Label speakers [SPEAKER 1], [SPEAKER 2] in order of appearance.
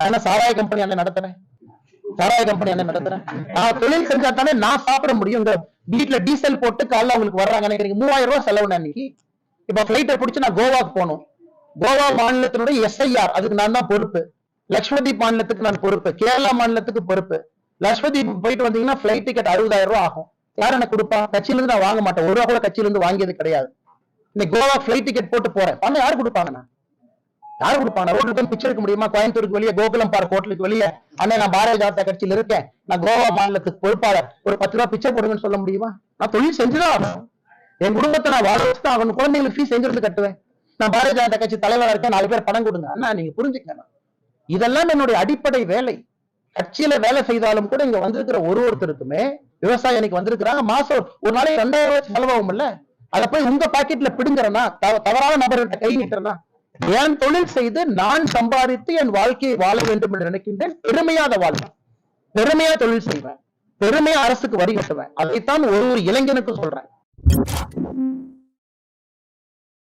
[SPEAKER 1] ஆனா சாராய கம்பெனி அண்ணன் நடத்துறேன்? சாராய கம்பெனி அண்ணன் நடத்துறேன். நான் தொழில் செஞ்சா தானே நான் சாப்பிட முடியும் இந்த வீட்டுல டீசல் போட்டு காலைல அவங்களுக்கு வர்றாங்க நினைக்கிறீங்க மூவாயிரம் ரூபாய் செலவு அன்னைக்கு இப்ப பிளைட்டை பிடிச்சி நான் கோவாக்கு போகணும். கோவா மாநிலத்தினுடைய எஸ்ஐஆர் அதுக்கு நான் தான் பொறுப்பு. லக்ஷ்மதீப் மாநிலத்துக்கு நான் பொறுப்பு. கேரளா மாநிலத்துக்கு பொறுப்பு. லக்ஷ்மதீப் போயிட்டு வந்தீங்கன்னா பிளைட் டிக்கெட் அறுபதாயிரம் ரூபாய் ஆகும். யார் எனக்கு கொடுப்பா? கட்சியிலிருந்து நான் வாங்க மாட்டேன். ஒரு ரூபா கூட கட்சியிலிருந்து வாங்கியது கிடையாது. இன்னைக்கு கோவா பிளைட் டிக்கெட் போட்டு போறேன். பணம் யார் கொடுப்பாங்க நான் யார் கொடுப்பாங்க? ரோட்ல பிச்சை எடுக்க முடியுமா? கோயம்புத்தூருக்கு வெளியே கோகுலம் பார்க் ஹோட்டலுக்கு வெளியே. அண்ணன் நான் பாரதிய ஜனதா கட்சியில இருக்கேன். நான் கோவா மாநிலத்துக்கு பொறுப்பாளர். ஒரு பத்து ரூபா பிச்சை போடுங்கன்னு சொல்ல முடியுமா? நான் தொழில் செஞ்சுதான் ஆகணும். என் குடும்பத்தை நான் வாழ வச்சு ஆகணும். குழந்தைங்களுக்கு ஃபீஸ் எங்கிருந்து கட்டுவேன்? நான் பாரதிய ஜனதா கட்சி தலைவரா இருக்கேன். நாலு பேர் பணம் கொடுங்க. அண்ணா நீங்க புரிஞ்சுக்கணும் இதெல்லாம் என்னுடைய அடிப்படை வேலை. கட்சியில வேலை செய்தாலும் கூட இங்க வந்திருக்கிற ஒரு ஒருத்தருக்குமே விவசாயி இன்னைக்கு வந்திருக்கிறாங்க. மாசம் ஒரு நாளைக்கு ரெண்டாயிரம் ரூபாய் இல்ல அதை போய் உங்க பாக்கெட்ல பிடுங்குறேன்னா தவ- தவறான நபர்கிட்ட கை நீட்டுறேன்னா என் தொழில் செய்து நான் சம்பாதித்து என் வாழ்க்கையை வாழ வேண்டும் என்று நினைக்கின்றேன். பெருமையா அதை வாழ்வேன். பெருமையா தொழில் செய்வேன். பெருமையா அரசுக்கு வரி கட்டுவேன். அதைத்தான் ஒரு ஒரு இளைஞனுக்கு சொல்றேன்.